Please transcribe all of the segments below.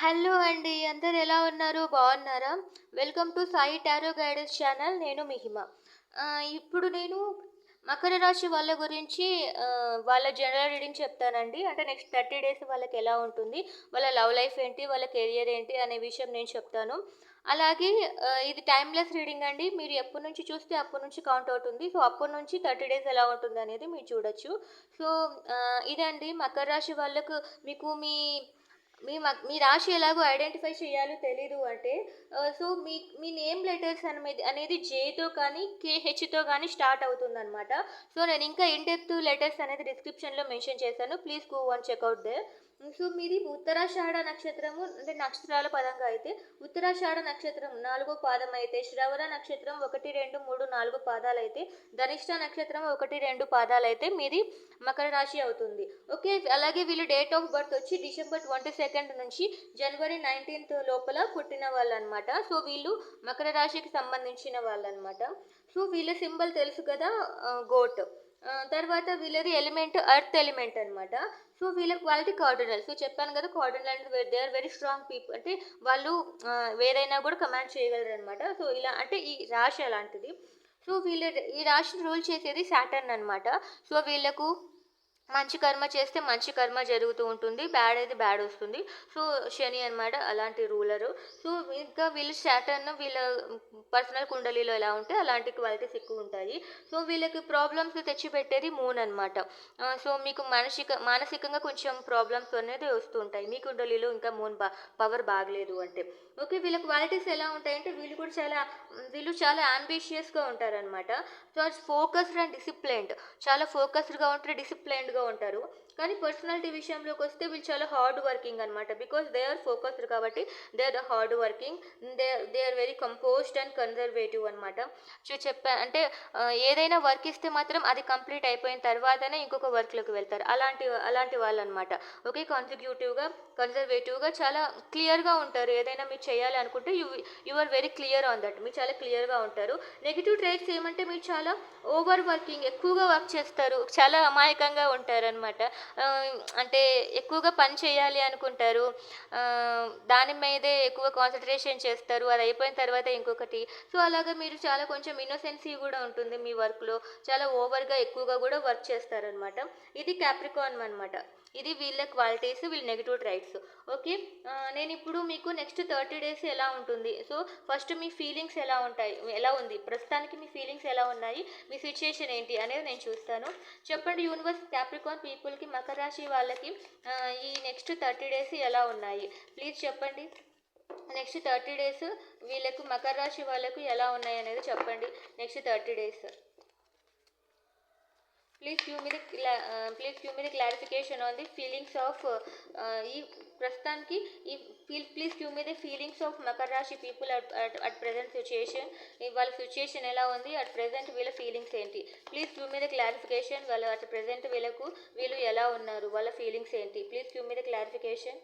Hello అండి అందరు ఎలా ఉన్నారు? బాగున్నారా? Welcome to Sai tarot guidance channel నేను మిహిమ. ఇప్పుడు నేను మకర రాశి వాళ్ళ గురించి వాళ్ళ జనరల్ రీడింగ్ చెప్తానండి. అంటే నెక్స్ట్ థర్టీ డేస్ వాళ్ళకి ఎలా ఉంటుంది? వాళ్ళ లవ్ లైఫ్ ఏంటి? వాళ్ళ కెరియర్ ఏంటి? అనే విషయం నేను చెప్తాను. అలాగే ఇది టైమ్లెస్ రీడింగ్ అండి. మీరు ఎప్పటి నుంచి చూస్తే అప్పటి నుంచి కౌంట్ అవుతుంది. సో అప్పటి నుంచి థర్టీ డేస్ ఎలా ఉంటుంది అనేది మీరు చూడొచ్చు. సో ఇదండి మకర రాశి వాళ్ళకు మీకు మీ మీ మీ రాశి ఎలాగో ఐడెంటిఫై చేయాలో తెలీదు అంటే సో మీ మీ నేమ్ లెటర్స్ అనేది అనేది జేతో కానీ కేహెచ్తో కానీ స్టార్ట్ అవుతుంది అనమాట సో నేను ఇంకా ఇన్ డెప్త్ లెటర్స్ అనేది డిస్క్రిప్షన్లో మెన్షన్ చేశాను. Please go one check out they. So మీది ఉత్తరాషాఢ నక్షత్రము అంటే నక్షత్రాల పదంగా అయితే ఉత్తరాషాఢ నక్షత్రం నాలుగో పాదం అయితే శ్రవణ నక్షత్రం ఒకటి రెండు మూడు నాలుగు పాదాలు అయితే ధనిష్ట నక్షత్రం ఒకటి రెండు పాదాలు అయితే మీది మకర రాశి అవుతుంది. ఓకే అలాగే వీళ్ళు డేట్ ఆఫ్ బర్త్ వచ్చి డిసెంబర్ ట్వంటీ సెకండ్ నుంచి జనవరి నైన్టీన్త్ లోపల పుట్టిన వాళ్ళు అనమాట సో వీళ్ళు మకర రాశికి సంబంధించిన వాళ్ళు అనమాట సో వీళ్ళ సింబల్ తెలుసు కదా గోట్. తర్వాత వీళ్ళది ఎలిమెంట్ అర్త్ ఎలిమెంట్ అనమాట సో వీళ్ళ క్వాలిటీ కార్డినల్ సో చెప్పాను కదా కార్డినల్ అంటే they are very strong people అంటే వాళ్ళు వేరైనా ఏదైనా కూడా కమాండ్ చేయగలరు అనమాట సో ఇలా అంటే ఈ రాశి అలాంటిది. సో వీళ్ళ ఈ రాశిని రూల్ చేసేది సాటర్న్ అనమాట సో వీళ్ళకు మంచి కర్మ చేస్తే మంచి కర్మ జరుగుతూ ఉంటుంది. బ్యాడ్ అయితే బ్యాడ్ వస్తుంది. సో శని అన్నమాట అలాంటి రూలరు. సో ఇంకా వీళ్ళు శాటర్న్ వీళ్ళ పర్సనల్ కుండలీలో ఎలా ఉంటే అలాంటి క్వాలిటీస్ ఎక్కువ ఉంటాయి. సో వీళ్ళకి ప్రాబ్లమ్స్ తెచ్చిపెట్టేది మూన్ అనమాట సో మీకు మానసిక మానసికంగా కొంచెం ప్రాబ్లమ్స్ అనేది వస్తుంటాయి మీ కుండలీలో ఇంకా మూన్ బా పవర్ బాగలేదు అంటే. ఓకే వీళ్ళ క్వాలిటీస్ ఎలా ఉంటాయంటే వీళ్ళు కూడా చాలా వీళ్ళు చాలా అంబిషియస్గా ఉంటారనమాట సో ఫోకస్డ్ అండ్ డిసిప్లైన్డ్ చాలా ఫోకస్డ్గా ఉంటారు డిసిప్లైన్డ్గా ఉంటారు. కానీ పర్సనాలిటీ విషయంలోకి వస్తే వీళ్ళు చాలా హార్డ్ వర్కింగ్ అనమాట బికాస్ దే ఆర్ ఫోకస్డ్ కాబట్టి they are the hard working they they are very composed and conservative అనమాట సో చెప్పా అంటే ఏదైనా వర్క్ ఇస్తే మాత్రం అది కంప్లీట్ అయిపోయిన తర్వాతనే ఇంకొక వర్క్లోకి వెళ్తారు. అలాంటి అలాంటి వాళ్ళు అనమాట ఓకే కాన్సిక్యూటివ్గా కన్జర్వేటివ్గా చాలా క్లియర్గా ఉంటారు. ఏదైనా మీరు చేయాలి అనుకుంటే you you are very clear on that మీరు చాలా క్లియర్గా ఉంటారు. నెగిటివ్ ట్రైట్స్ ఏమంటే మీరు చాలా ఓవర్ వర్కింగ్ ఎక్కువగా వర్క్ చేస్తారు. చాలా అమాయకంగా ఉంటారనమాట అంటే ఎక్కువగా పని చేయాలి అనుకుంటారు. దాని మీదే ఎక్కువ కాన్సన్ట్రేషన్ చేస్తారు. అది అయిపోయిన తర్వాత ఇంకొకటి. సో అలాగా మీరు చాలా కొంచెం ఇన్నోసెన్సీ కూడా ఉంటుంది మీ వర్క్లో చాలా ఓవర్గా ఎక్కువగా కూడా వర్క్ చేస్తారనమాట ఇది క్యాప్రికాన్ అనమాట ఇది వీళ్ళ క్వాలిటీస్ వీళ్ళ నెగిటివ్ ట్రైట్స్ ఓకే నేను ఇప్పుడు మీకు నెక్స్ట్ థర్టీ డేస్ ఎలా ఉంటుంది? సో ఫస్ట్ మీ ఫీలింగ్స్ ఎలా ఉంటాయి? ఎలా ఉంది? ప్రస్తుతానికి మీ ఫీలింగ్స్ ఎలా ఉన్నాయి? మీ సిచ్యుయేషన్ ఏంటి? అనేది నేను చూస్తాను. చెప్పండి యూనివర్స్ క్యాప్రికాన్ పీపుల్కి మకర రాశి వాళ్ళకి ఈ నెక్స్ట్ థర్టీ డేస్ ఎలా ఉన్నాయి? ప్లీజ్ చెప్పండి. నెక్స్ట్ థర్టీ డేస్ వీళ్ళకు మకర రాశి వాళ్ళకు ఎలా ఉన్నాయి అనేది చెప్పండి. Next thirty days please give me the please give me the clarification on the feelings of ఈ ప్రస్తుతానికి ఈ feel please give me the feelings of Makara rashi people at at present situation వాళ్ళ సిచ్యుయేషన్ ఎలా ఉంది? At present వీళ్ళ feelings ఏంటి? Please give me the clarification వాళ్ళ at present వీళ్ళకు వీళ్ళు ఎలా ఉన్నారు? వాళ్ళ ఫీలింగ్స్ ఏంటి? Please give me the clarification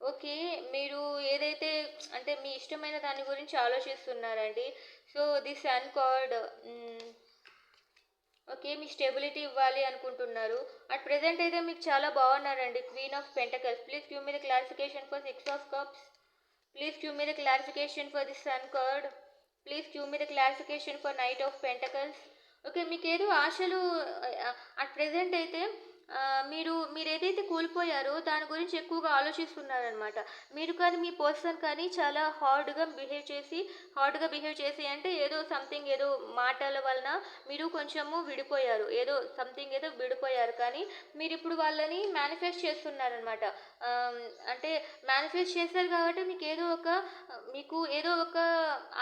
okay మీరు ఏదైతే అంటే మీ ఇష్టమైన దాని గురించి ఆలోచిస్తున్నారండి. So the sun card okay me stability ఇవ్వాలి అనుకుంటున్నారు. అట్ ప్రెజెంట్ అయితే మీకు చాలా బాగున్నారండి queen of pentacles. Please give me the clarification for six of cups. Please give me the clarification for the sun card. Please give me the clarification for knight of pentacles. Okay మీకు ఏదో ఆశలు at present అయితే మీరు మీరు ఏదైతే కోల్పోయారో దాని గురించి ఎక్కువగా ఆలోచిస్తున్నారనమాట మీరు కానీ మీ పర్సన్ కానీ చాలా హార్డ్గా బిహేవ్ చేసి హార్డ్గా బిహేవ్ చేసి అంటే ఏదో సంథింగ్ ఏదో మాటల వలన మీరు కొంచెము విడిపోయారు. ఏదో సంథింగ్ ఏదో విడిపోయారు. కానీ మీరు ఇప్పుడు వాళ్ళని మేనిఫెస్ట్ చేస్తున్నారనమాట అంటే మేనిఫెస్ట్ చేశారు కాబట్టి మీకు ఏదో ఒక మీకు ఏదో ఒక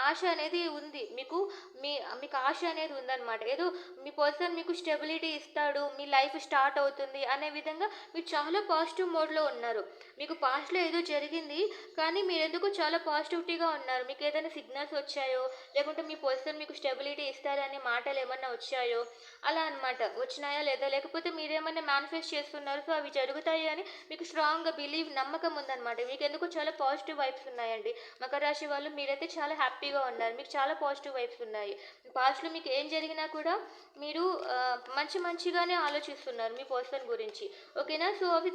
ఆశ అనేది ఉంది. మీకు మీ మీకు ఆశ అనేది ఉందన్నమాట. ఏదో మీ పర్సన్ మీకు స్టెబిలిటీ ఇస్తాడు మీ లైఫ్ స్టార్ట్ అవుతుంది అవుతుంది అనే విధంగా మీరు చాలా పాజిటివ్ మోడ్లో ఉన్నారు. మీకు పాస్ట్లో ఏదో జరిగింది కానీ మీరు ఎందుకు చాలా పాజిటివిటీగా ఉన్నారు? మీకు ఏదైనా సిగ్నల్స్ వచ్చాయో? లేకుంటే మీ పొజిషన్ మీకు స్టెబిలిటీ ఇస్తారనే మాటలు ఏమన్నా వచ్చాయో? అలా అన్నమాట. వచ్చినాయా లేదా? లేకపోతే మీరేమన్నా మేనిఫెస్ట్ చేస్తున్నారు? సో అవి జరుగుతాయి అని మీకు స్ట్రాంగ్గా బిలీవ్ నమ్మకం ఉందన్నమాట. మీకు ఎందుకు చాలా పాజిటివ్ వైబ్స్ ఉన్నాయండి? మకర రాశి వాళ్ళు మీరైతే చాలా హ్యాపీగా ఉన్నారు. మీకు చాలా పాజిటివ్ వైబ్స్ ఉన్నాయి. పాస్ట్లో మీకు ఏం జరిగినా కూడా మీరు మంచి మంచిగానే ఆలోచిస్తున్నారు. మీ పర్సన్ గురించి. ఓకేనా సో అవి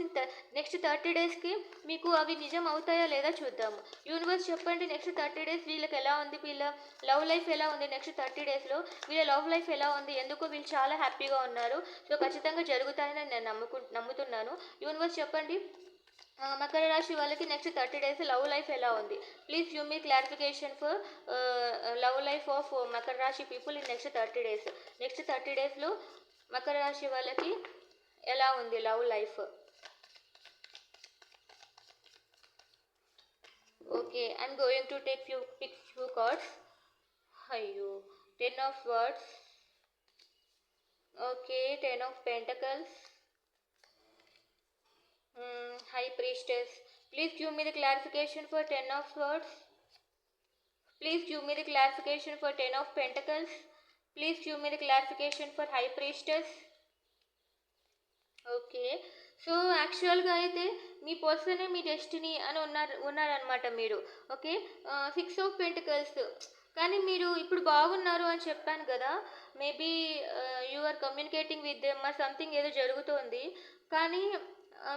నెక్స్ట్ థర్టీ డేస్కి మీకు అవి నిజం అవుతాయా లేదా చూద్దాము. యూనివర్స్ చెప్పండి నెక్స్ట్ థర్టీ డేస్ వీళ్ళకి ఎలా ఉంది వీళ్ళ లవ్ లైఫ్ ఎలా ఉంది నెక్స్ట్ థర్టీ డేస్లో వీళ్ళ లవ్ లైఫ్ ఎలా ఉంది? ఎందుకు వీళ్ళు చాలా హ్యాపీగా ఉన్నారు? సో ఖచ్చితంగా జరుగుతాయని నేను నమ్ముకు నమ్ముతున్నాను. యూనివర్స్ చెప్పండి. మకర రాశి వాళ్ళకి next thirty days love life ఎలా ఉంది? Please you me clarification for love life of Makara rashi people in next thirty days next thirty డేస్లో మకర రాశి వాళ్ళకి ఎలా ఉంది love life okay I'm going to take few pick few cards అయ్యో ten of swords okay ten of pentacles Hmm, High Priestess. Please give me the clarification for Ten of Swords. Please give me the clarification for Ten of Pentacles. Please give me the clarification for High Priestess. okay. So యాక్చువల్గా అయితే మీ పర్సనే మీ destiny అని ఉన్నారు ఉన్నారనమాట మీరు. Okay? Six of pentacles. కానీ మీరు ఇప్పుడు బాగున్నారు అని చెప్పాను కదా maybe you are communicating with them or something ఏదో జరుగుతోంది. కానీ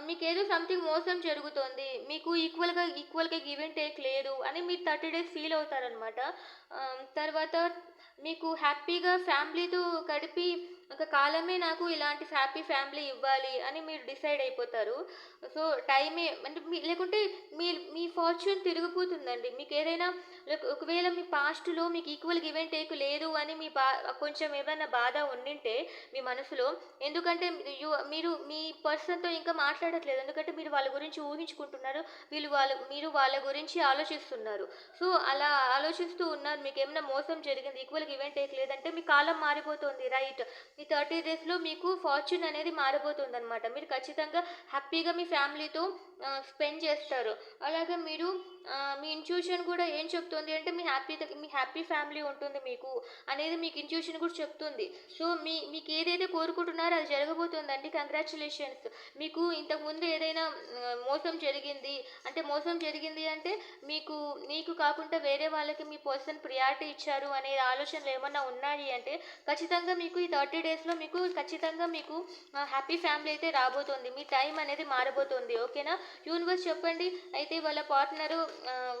మీకు ఏదో సంథింగ్ మోసం జరుగుతోంది. మీకు ఈక్వల్గా ఈక్వల్గా గివ్ అండ్ టేక్ లేదు అని మీరు థర్టీ డేస్ ఫీల్ అవుతారనమాట తర్వాత మీకు హ్యాపీగా ఫ్యామిలీతో గడిపి ఒక కాలమే నాకు ఇలాంటి హ్యాపీ ఫ్యామిలీ ఇవ్వాలి అని మీరు డిసైడ్ అయిపోతారు. సో టైమే అంటే మీ లేకుంటే మీ మీ ఫార్చ్యూన్ తిరిగిపోతుందండి. మీకు ఏదైనా ఒకవేళ మీ పాస్ట్లో మీకు ఈక్వల్ గివ్ అండ్ టేక్ లేదు అని మీ బా కొంచెం ఏమైనా బాధ ఉండింటే మీ మనసులో ఎందుకంటే you- మీరు మీ పర్సన్తో ఇంకా మాట్లాడట్లేదు. ఎందుకంటే మీరు వాళ్ళ గురించి ఊహించుకుంటున్నారు. వీళ్ళు వాళ్ళ మీరు వాళ్ళ గురించి ఆలోచిస్తున్నారు. సో అలా ఆలోచిస్తూ ఉన్నారు. మీకు ఏమైనా మోసం జరిగింది? ఈక్వల్ గివ్ అండ్ టేక్ లేదంటే మీ కాలం మారిపోతుంది. రైట్ మీ థర్టీ డేస్లో మీకు ఫార్చ్యూన్ అనేది మారిపోతుంది అనమాట మీరు ఖచ్చితంగా హ్యాపీగా మీ ఫ్యామిలీతో స్పెండ్ చేస్తారు. అలాగే మీరు మీ ఇంట్యూషన్ కూడా ఏం చెప్తుంది అంటే మీ హ్యాపీ మీ హ్యాపీ ఫ్యామిలీ ఉంటుంది మీకు అనేది మీకు ఇంట్యూషన్ కూడా చెప్తుంది. సో మీ మీకు ఏదైతే కోరుకుంటున్నారో అది జరగబోతుందండి. కంగ్రాచులేషన్స్ మీకు ఇంతకుముందు ఏదైనా మోసం జరిగింది అంటే మోసం జరిగింది అంటే మీకు మీకు కాకుండా వేరే వాళ్ళకి మీ పర్సన్ ప్రియారిటీ ఇచ్చారు అనే ఆలోచనలు ఏమన్నా ఉన్నాయి అంటే ఖచ్చితంగా మీకు ఈ థర్టీ డేస్లో మీకు ఖచ్చితంగా మీకు హ్యాపీ ఫ్యామిలీ అయితే రాబోతుంది. మీ టైం అనేది మారబోతుంది. ఓకేనా యూనివర్స్ చెప్పండి. అయితే వాళ్ళ పార్ట్నరు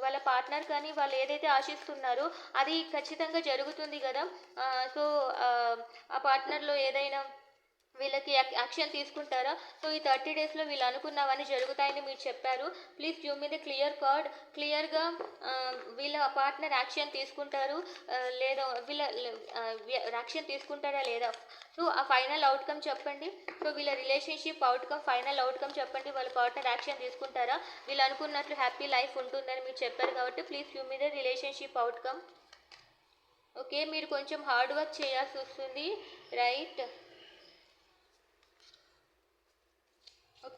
వాళ్ళ పార్ట్నర్ కానీ వాళ్ళు ఏదైతే ఆశిస్తున్నారో అది ఖచ్చితంగా జరుగుతుంది కదా? సో ఆ పార్ట్నర్లో ఏదైనా వీళ్ళకి యాక్షన్ తీసుకుంటారా? సో ఈ థర్టీ డేస్లో వీళ్ళు అనుకున్నవన్నీ జరుగుతాయని మీరు చెప్పారు. Please give me the clear card. క్లియర్గా వీళ్ళ పార్ట్నర్ యాక్షన్ తీసుకుంటారు. లేదా వీళ్ళ యాక్షన్ తీసుకుంటారా లేదా? సో ఆ ఫైనల్ అవుట్కమ్ చెప్పండి. సో వీళ్ళ రిలేషన్షిప్ అవుట్కమ్ ఫైనల్ అవుట్కమ్ చెప్పండి. వాళ్ళ పార్ట్నర్ యాక్షన్ తీసుకుంటారా? వీళ్ళు అనుకున్నట్లు హ్యాపీ లైఫ్ ఉంటుందని మీరు చెప్పారు కాబట్టి please you me the relationship outcome. Okay మీరు కొంచెం హార్డ్ వర్క్ చేయాల్సి వస్తుంది. Right.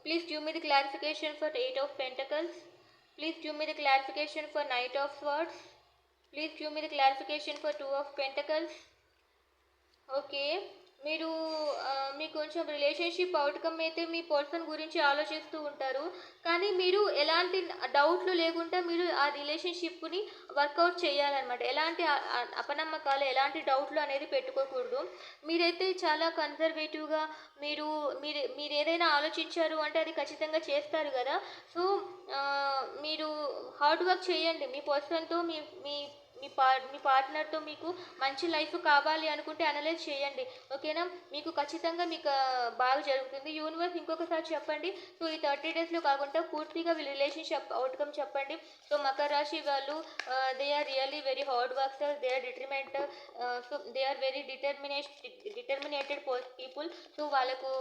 Please give me the clarification for Eight of Pentacles. Please give me the clarification for Knight of Swords. Please give me the clarification for Two of Pentacles. Okay మీరు మీ కొంచెం relationship outcome అయితే మీ person గురించి ఆలోచిస్తూ ఉంటారు. కానీ మీరు ఎలాంటి డౌట్లు లేకుండా మీరు ఆ రిలేషన్షిప్ని వర్కౌట్ చేయాలన్నమాట. ఎలాంటి అపనమ్మకాలు ఎలాంటి డౌట్లు అనేది పెట్టుకోకూడదు. మీరైతే చాలా కన్జర్వేటివ్గా మీరు మీరు మీరు ఏదైనా ఆలోచించారు అంటే అది ఖచ్చితంగా చేస్తారు కదా. సో మీరు హార్డ్ వర్క్ చేయండి. మీ పర్సన్తో మీ మీ మీ పా మీ పార్ట్నర్తో మీకు మంచి లైఫ్ కావాలి అనుకుంటే అనలైజ్ చేయండి. ఓకేనా? మీకు ఖచ్చితంగా మీకు బాగా జరుగుతుంది. యూనివర్స్ ఇంకొకసారి చెప్పండి. సో ఈ థర్టీ డేస్లో కాకుండా పూర్తిగా వీళ్ళ రిలేషన్షిప్ అవుట్కమ్ చెప్పండి. సో మకర రాశి వాళ్ళు they are really very hard works they are determent so they are very determination determinated people so వాళ్ళకు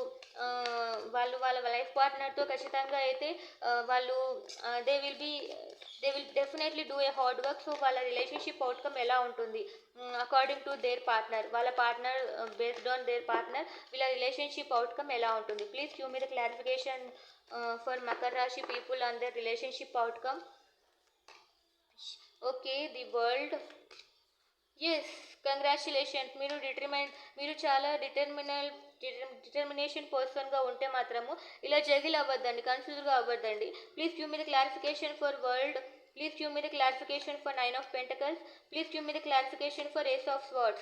వాళ్ళు వాళ్ళ లైఫ్ పార్ట్నర్తో ఖచ్చితంగా అయితే వాళ్ళు they will be they will definitely do a hard work so వాళ్ళ రిలేషన్షిప్ అవుట్కమ్ ఎలా ఉంటుంది? అకార్డింగ్ టు దేర్ పార్ట్నర్ వాళ్ళ partner based on their partner వీళ్ళ రిలేషన్షిప్ అవుట్కమ్ ఎలా ఉంటుంది? Please give me the clarification for Makar rashi people on their relationship outcome okay the world yes congratulations మీరు determine మీరు చాలా determinal determination పర్సన్గా ఉంటే మాత్రము ఇలా జగిల్ అవ్వద్దండి కన్ఫ్యూజ్గా అవ్వద్దండి. Please give me the clarification for world Please give me the classification for Nine of Pentacles. Please give me the classification for Ace of Swords.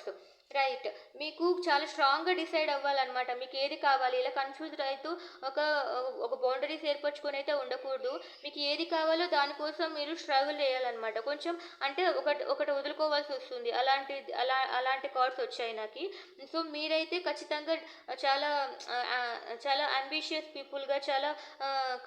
Right. మీకు చాలా స్ట్రాంగ్గా డిసైడ్ అవ్వాలన్నమాట. మీకు ఏది కావాలి? ఇలా కన్ఫ్యూజ్ అవుతూ ఒక ఒక బౌండరీస్ ఏర్పరచుకొని అయితే ఉండకూడదు. మీకు ఏది కావాలో దానికోసం మీరు స్ట్రగుల్ చేయాలన్నమాట. కొంచెం అంటే ఒకటి ఒకటి వదులుకోవాల్సి వస్తుంది. అలాంటి అలా అలాంటి కార్డ్స్ వచ్చాయి నాకు. సో మీరైతే ఖచ్చితంగా చాలా చాలా అంబిషియస్ పీపుల్గా చాలా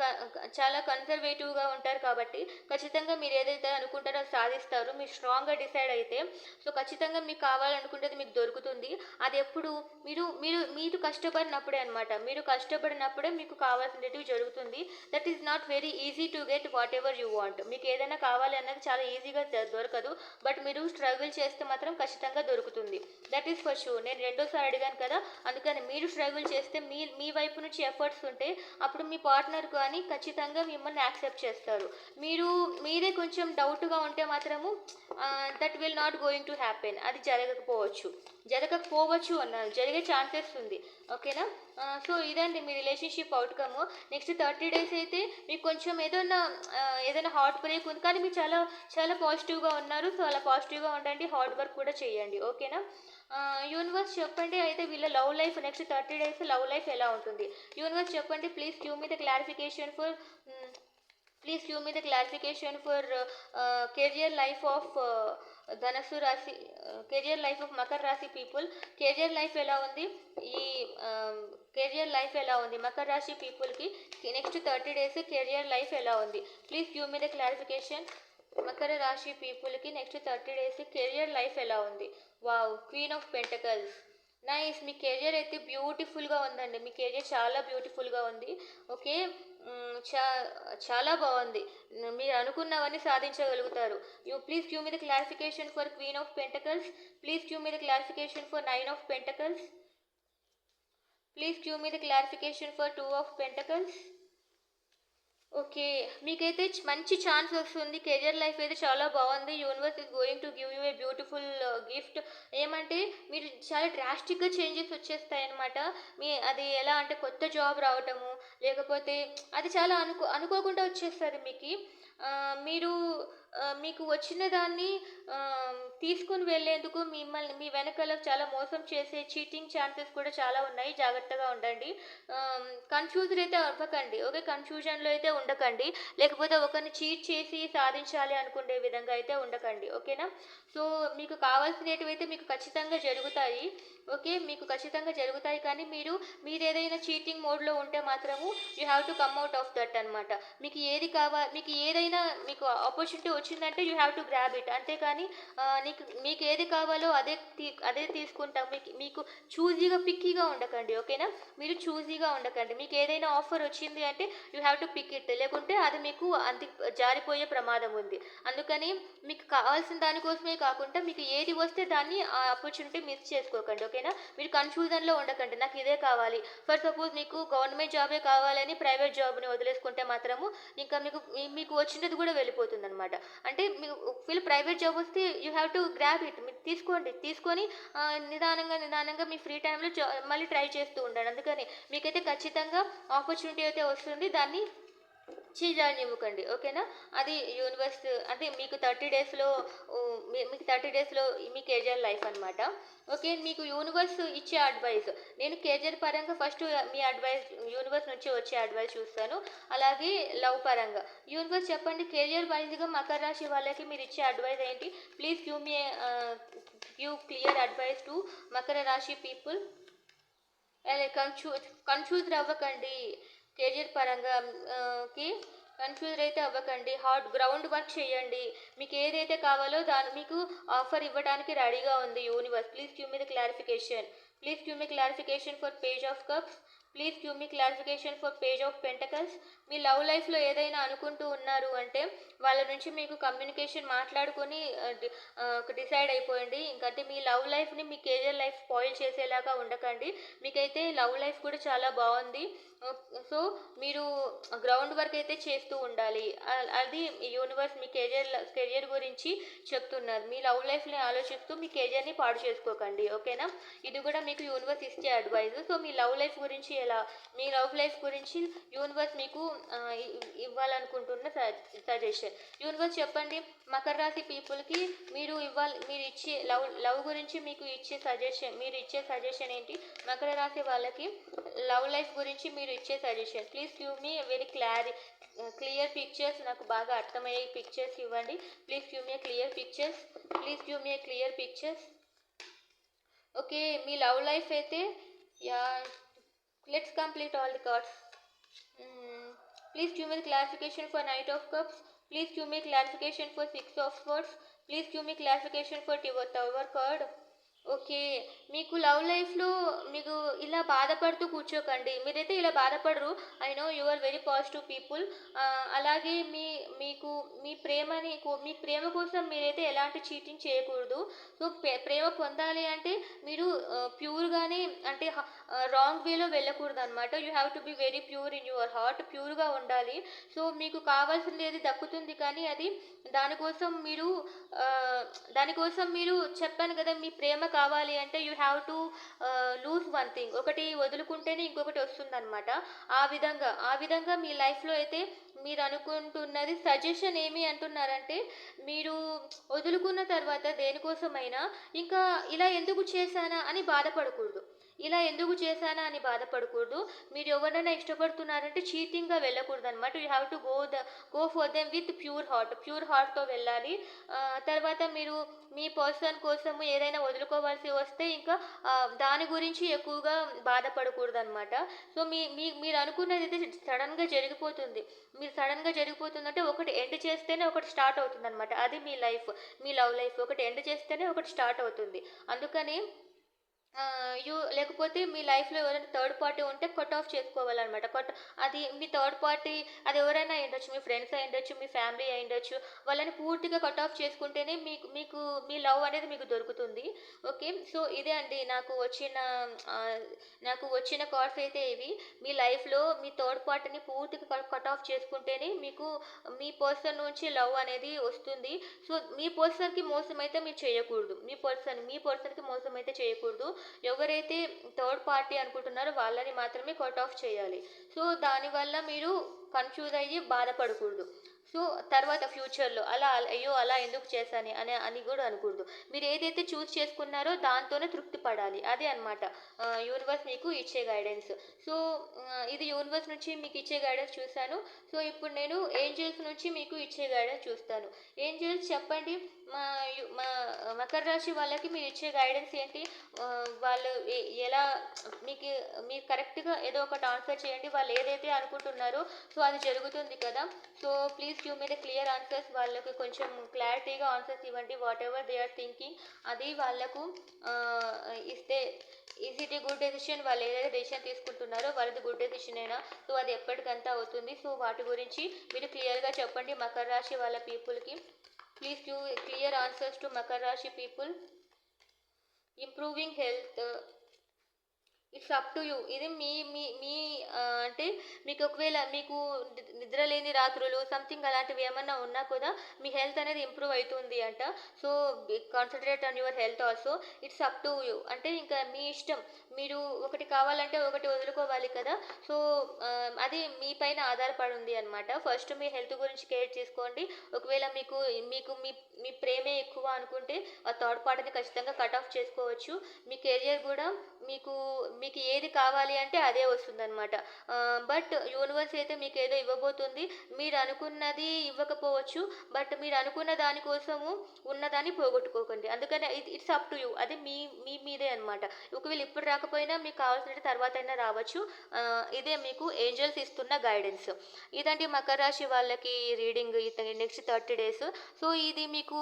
క- చాలా కన్సర్వేటివ్గా ఉంటారు కాబట్టి ఖచ్చితంగా మీరు ఏదైతే అనుకుంటారో సాధిస్తారు. మీరు స్ట్రాంగ్గా డిసైడ్ అయితే సో ఖచ్చితంగా మీకు కావాలనుకుంటే మీకు దొరుకుతుంది. అది ఎప్పుడు మీరు మీరు మీరు కష్టపడినప్పుడే అనమాట మీరు కష్టపడినప్పుడే మీకు కావాల్సినవి జరుగుతుంది. That is not very easy to get whatever you want మీకు ఏదైనా కావాలి అన్నది చాలా ఈజీగా దొరకదు. బట్ మీరు స్ట్రగుల్ చేస్తే మాత్రం ఖచ్చితంగా దొరుకుతుంది. దట్ ఈస్ ఫర్ షూర్ నేను రెండోసారి అడిగాను కదా. అందుకని మీరు స్ట్రగుల్ చేస్తే మీ మీ వైపు నుంచి ఎఫర్ట్స్ ఉంటే అప్పుడు మీ పార్ట్నర్ కానీ ఖచ్చితంగా మిమ్మల్ని యాక్సెప్ట్ చేస్తారు. మీరు మీరే కొంచెం డౌట్గా ఉంటే మాత్రము that will not going to happen అది జరగకపోవచ్చు. జరగకపోవచ్చు అన్నారు జరిగే ఛాన్సెస్ ఉంది. ఓకేనా? సో ఇదండి మీ relationship outcome next thirty days అయితే మీకు కొంచెం ఏదైనా ఏదైనా హార్ట్ బ్రేక్ ఉంది. కానీ మీరు చాలా చాలా పాజిటివ్గా ఉన్నారు. సో అలా పాజిటివ్గా ఉండండి. హార్డ్ వర్క్ కూడా చేయండి. ఓకేనా? యూనివర్స్ చెప్పండి అయితే వీళ్ళ love life next thirty days love life ఎలా ఉంటుంది? యూనివర్స్ చెప్పండి. Please give me the clarification for please give me the clarification for career life of Dhanussu rashi career life of Makar రాశి పీపుల్ కెరియర్ లైఫ్ ఎలా ఉంది? ఈ career life ఎలా ఉంది? మకర రాశి పీపుల్కి next thirty days career life ఎలా ఉంది? Please give me the clarification Makara rashi పీపుల్కి next thirty days career life ఎలా ఉంది? Wow queen of pentacles nice me career అయితే బ్యూటిఫుల్గా ఉందండి. మీ కెరియర్ చాలా బ్యూటిఫుల్గా ఉంది. ఓకే చా చాలా బాగుంది. మీరు అనుకున్నవన్నీ సాధించగలుగుతారు. You please give me the clarification for queen of pentacles please give me the clarification for nine of pentacles please give me the clarification for two of pentacles okay. మీకైతే మంచి ఛాన్స్ వస్తుంది. Career life అయితే చాలా బాగుంది. Universe is going to give you a beautiful gift. ఏమంటే మీరు చాలా డ్రాస్టిక్గా changes వచ్చేస్తాయి అనమాట మీ అది ఎలా అంటే కొత్త జాబ్ రావటము లేకపోతే అది చాలా అనుకో అనుకోకుండా వచ్చేస్తుంది మీకు. మీరు మీకు వచ్చిన దాన్ని తీసుకుని వెళ్ళేందుకు మిమ్మల్ని మీ వెనకాల చాలా మోసం చేసే చీటింగ్ ఛాన్సెస్ కూడా చాలా ఉన్నాయి. జాగ్రత్తగా ఉండండి. కన్ఫ్యూజన్ అయితే అవ్వకండి. ఓకే కన్ఫ్యూజన్లో అయితే ఉండకండి. లేకపోతే ఒకరిని చీట్ చేసి సాధించాలి అనుకునే విధంగా అయితే ఉండకండి. ఓకేనా? సో మీకు కావాల్సినవి అయితే మీకు ఖచ్చితంగా జరుగుతాయి. ఓకే మీకు ఖచ్చితంగా జరుగుతాయి. కానీ మీరు మీరు ఏదైనా చీటింగ్ మోడ్లో ఉంటే మాత్రము you have to come out of that అనమాట మీకు ఏది కావాలి మీకు ఏదైనా మీకు ఆపర్చునిటీ వచ్చిందంటే you have to grab it అంతేకాని నీకు మీకు ఏది కావాలో అదే తీ అదే తీసుకుంటాం. మీకు మీకు చూజీగా పిక్కీగా ఉండకండి ఓకేనా మీరు చూజీగా ఉండకండి. మీకు ఏదైనా ఆఫర్ వచ్చింది అంటే you have to pick it లేకుంటే అది మీకు అంత జారిపోయే ప్రమాదం ఉంది. అందుకని మీకు కావాల్సిన దానికోసమే కాకుండా మీకు ఏది వస్తే దాన్ని ఆ ఆపర్చునిటీ మిస్ చేసుకోకండి ఓకేనా మీరు కన్ఫ్యూజన్లో ఉండకండి. నాకు ఇదే కావాలి. ఫర్ సపోజ్ మీకు గవర్నమెంట్ జాబే కావాలని ప్రైవేట్ జాబ్ని వదిలేసుకుంటే మాత్రము ఇంకా మీకు మీకు వచ్చినది కూడా వెళ్ళిపోతుంది అనమాట అంటే మీకు వీళ్ళు ప్రైవేట్ జాబ్ వస్తే you have to grab it. మీరు తీసుకోండి తీసుకొని నిదానంగా నిదానంగా మీ ఫ్రీ టైంలో మళ్ళీ ట్రై చేస్తూ ఉండండి. అందుకని మీకైతే ఖచ్చితంగా ఆపర్చునిటీ అయితే వస్తుంది. దాన్ని ఇవ్వకండి ఓకేనా? అది యూనివర్స్ అంటే మీకు థర్టీ డేస్లో మీకు థర్టీ డేస్లో మీ కేజర్ లైఫ్ అనమాట ఓకే మీకు యూనివర్స్ ఇచ్చే అడ్వైస్ నేను కేజర్ పరంగా ఫస్ట్ మీ అడ్వైస్ యూనివర్స్ నుంచి వచ్చే అడ్వైస్ చూస్తాను. అలాగే లవ్ పరంగా యూనివర్స్ చెప్పండి కెరియర్ వైజ్గా మకర రాశి వాళ్ళకి మీరు ఇచ్చే అడ్వైస్ ఏంటి? Please give me give clear advice to Makara rashi people. Confuse confuse అవ్వకండి. కెరీర్ పరంగా కి కన్ఫ్యూజ్ అయితే అవ్వకండి. హార్డ్ గ్రౌండ్ వర్క్ చేయండి. మీకు ఏదైతే కావాలో దాని మీకు ఆఫర్ ఇవ్వడానికి రెడీగా ఉంది universe. Please give me the clarification. Please give me clarification for page of cups. Please give me clarification for page of pentacles. Me love లైఫ్లో ఏదైనా అనుకుంటూ ఉన్నారు అంటే వాళ్ళ నుంచి మీకు కమ్యూనికేషన్ మాట్లాడుకొని డిసైడ్ అయిపోయింది ఇంకంటే మీ లవ్ లైఫ్ని మీ కెరియర్ లైఫ్ స్పాయిల్ చేసేలాగా ఉండకండి. మీకైతే లవ్ లైఫ్ కూడా చాలా బాగుంది. సో మీరు గ్రౌండ్ వర్క్ అయితే చేస్తూ ఉండాలి. అది యూనివర్స్ మీ కెరియర్ కెరియర్ గురించి చెప్తున్నారు. మీ లవ్ లైఫ్ని ఆలోచిస్తూ మీ కెరియర్ని పాడు చేసుకోకండి. ఓకేనా? ఇది కూడా మీకు యూనివర్స్ ఇచ్చే అడ్వైజ్ సో మీ లవ్ లైఫ్ గురించి ఎలా మీ లవ్ లైఫ్ గురించి యూనివర్స్ మీకు ఇవ్వాలనుకుంటున్న సజెషన్. యూనివర్స్ చెప్పండి మకర రాశి పీపుల్కి మీరు ఇవ్వాలి మీరు ఇచ్చే లవ్ లవ్ గురించి మీకు ఇచ్చే సజెషన్ మీరు ఇచ్చే సజెషన్ ఏంటి? మకర రాశి వాళ్ళకి లవ్ లైఫ్ గురించి మీరు ఇచ్చే suggestion. Please give me very క్లారి clear pictures నాకు బాగా అర్థమయ్యే పిక్చర్స్ ఇవ్వండి. Please give me clear pictures please give me clear pictures. Okay me love life అయితే yeah Let's complete all the cards. Mm. Please give me the classification for Knight of Cups. Please give me classification for Six of Swords. Please give me classification for Tower card. Okay. మీకు love లైఫ్లో మీకు ఇలా బాధపడుతూ కూర్చోకండి. మీరైతే ఇలా బాధపడరు. I know you are very positive people. అలాగే మీ మీకు మీ ప్రేమని కో- మీ ప్రేమ కోసం మీరైతే ఎలాంటి చీటింగ్ చేయకూడదు. సో ప్రేమ పొందాలి అంటే మీరు ప్యూర్గానే అంటే రాంగ్ వేలో వెళ్ళకూడదు అనమాట you have to be very pure in your heart ప్యూర్గా ఉండాలి. సో మీకు కావాల్సింది ఏది దక్కుతుంది కానీ అది దానికోసం మీరు దానికోసం మీరు చెప్పాను కదా మీ ప్రేమ కావాలి అంటే you have to lose one thing ఒకటి వదులుకుంటేనే ఇంకొకటి వస్తుందన్నమాట. ఆ విధంగా ఆ విధంగా మీ లైఫ్లో అయితే మీరు అనుకుంటున్నది సజెషన్ ఏమి అంటున్నారంటే మీరు వదులుకున్న తర్వాత దేనికోసమైనా ఇంకా ఇలా ఎందుకు చేశానా అని బాధపడకూడదు. ఇలా ఎందుకు చేశానా అని బాధపడకూడదు. మీరు ఎవరైనా ఇష్టపడుతున్నారంటే చీటింగ్గా వెళ్ళకూడదు అనమాట you have to go the go for them with pure heart pure హార్ట్తో వెళ్ళాలి. తర్వాత మీరు మీ పర్సన్ కోసము ఏదైనా వదులుకోవాల్సి వస్తే ఇంకా దాని గురించి ఎక్కువగా బాధపడకూడదు అనమాట సో మీ మీ మీరు అనుకున్నది అయితే సడన్గా జరిగిపోతుంది. మీరు సడన్గా జరిగిపోతుందంటే ఒకటి ఎండ్ చేస్తేనే ఒకటి స్టార్ట్ అవుతుంది అనమాట అది మీ లైఫ్ మీ లవ్ లైఫ్ ఒకటి ఎండ్ చేస్తేనే ఒకటి స్టార్ట్ అవుతుంది. అందుకని యూ లేకపోతే మీ లైఫ్లో ఎవరైనా థర్డ్ పార్టీ ఉంటే కట్ ఆఫ్ చేసుకోవాలన్నమాట. కట్ అది మీ థర్డ్ పార్టీ అది ఎవరైనా అయ్యుండొచ్చు మీ ఫ్రెండ్స్ అయ్యుండొచ్చు మీ ఫ్యామిలీ అయ్యుండొచ్చు వాళ్ళని పూర్తిగా కట్ ఆఫ్ చేసుకుంటేనే మీకు మీకు మీ లవ్ అనేది మీకు దొరుకుతుంది. ఓకే? సో ఇదే అండి. నాకు వచ్చిన నాకు వచ్చిన కార్డ్స్ అయితే ఇవి. మీ లైఫ్లో మీ థర్డ్ పార్టీని పూర్తిగా కట్ ఆఫ్ చేసుకుంటేనే మీకు మీ పర్సన్ నుంచి లవ్ అనేది వస్తుంది. సో మీ పర్సన్కి మోసం అయితే మీరు చేయకూడదు. మీ పర్సన్ మీ పర్సన్కి మోసం అయితే చేయకూడదు. ఎవరైతే థర్డ్ పార్టీ అనుకుంటున్నారో వాళ్ళని మాత్రమే కట్ ఆఫ్ చేయాలి. సో దానివల్ల మీరు కన్ఫ్యూజ్ అయ్యి బాధపడకూడదు. సో తర్వాత ఫ్యూచర్లో అలా అయ్యో అలా ఎందుకు చేశాను అని అని కూడా అనకూడదు. మీరు ఏదైతే చూస్ చేసుకున్నారో దాంతోనే తృప్తి పడాలి. అదే అనమాట యూనివర్స్ మీకు ఇచ్చే గైడెన్స్. సో ఇది యూనివర్స్ నుంచి మీకు ఇచ్చే గైడెన్స్ చూశాను. సో ఇప్పుడు నేను ఏంజల్స్ నుంచి మీకు ఇచ్చే గైడెన్స్ చూస్తాను. ఏంజల్స్ చెప్పండి మా మా మకర రాశి వాళ్ళకి మీరు ఇచ్చే గైడెన్స్ ఏంటి? వాళ్ళు ఎలా మీకు మీరు కరెక్ట్గా ఏదో ఒకటి ఆన్సర్ చేయండి. వాళ్ళు ఏదైతే అనుకుంటున్నారో సో అది జరుగుతుంది కదా. So please give me the clear answers వాళ్ళకి కొంచెం క్లారిటీగా ఆన్సర్స్ ఇవ్వండి whatever they are thinking అది వాళ్ళకు ఇస్తే is it a good decision వాళ్ళు ఏదైతే డెసిషన్ తీసుకుంటున్నారో వాళ్ళది గుడ్ డెసిషన్ అయినా సో అది ఎప్పటికంతా అవుతుంది. సో వాటి గురించి మీరు క్లియర్గా చెప్పండి మకర రాశి వాళ్ళ పీపుల్కి. Please give clear answers to Makara rashi people. Improving health it's up to you. ఇది మీ మీ మీ అంటే మీకు ఒకవేళ మీకు నిద్ర లేని రాత్రులు సంథింగ్ అలాంటివి ఏమన్నా ఉన్నా కూడా మీ హెల్త్ అనేది ఇంప్రూవ్ అవుతుంది అంట. So concentrate on your health also it's up to you. అంటే ఇంకా మీ ఇష్టం. మీరు ఒకటి కావాలంటే ఒకటి వదులుకోవాలి కదా. సో అది మీ పైన ఆధారపడి ఉంది అనమాట ఫస్ట్ మీ హెల్త్ గురించి కేర్ చేసుకోండి ఒకవేళ మీకు మీకు మీ మీ ప్రేమే ఎక్కువ అనుకుంటే ఆ థర్డ్ పార్టీని ఖచ్చితంగా కట్ ఆఫ్ చేసుకోవచ్చు. మీ కెరియర్ కూడా మీకు మీకు ఏది కావాలి అంటే అదే వస్తుందన్నమాట. బట్ యూనివర్స్ అయితే మీకు ఏదో ఇవ్వబోతుంది. మీరు అనుకున్నది ఇవ్వకపోవచ్చు. బట్ మీరు అనుకున్న దానికోసము ఉన్నదాన్ని పోగొట్టుకోకండి. అందుకని ఇట్స్ అప్ టు యూ. అది మీ మీ మీదే అనమాట ఒకవేళ ఇప్పుడు రాకపోయినా మీకు కావాల్సిన తర్వాత అయినా రావచ్చు. ఇదే మీకు ఏంజల్స్ ఇస్తున్న గైడెన్స్ ఇదండి మకర రాశి వాళ్ళకి reading next thirty days so ఇది మీకు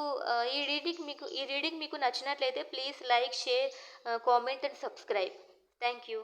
ఈ రీడింగ్ మీకు ఈ రీడింగ్ మీకు నచ్చినట్లయితే please like share comment and subscribe thank you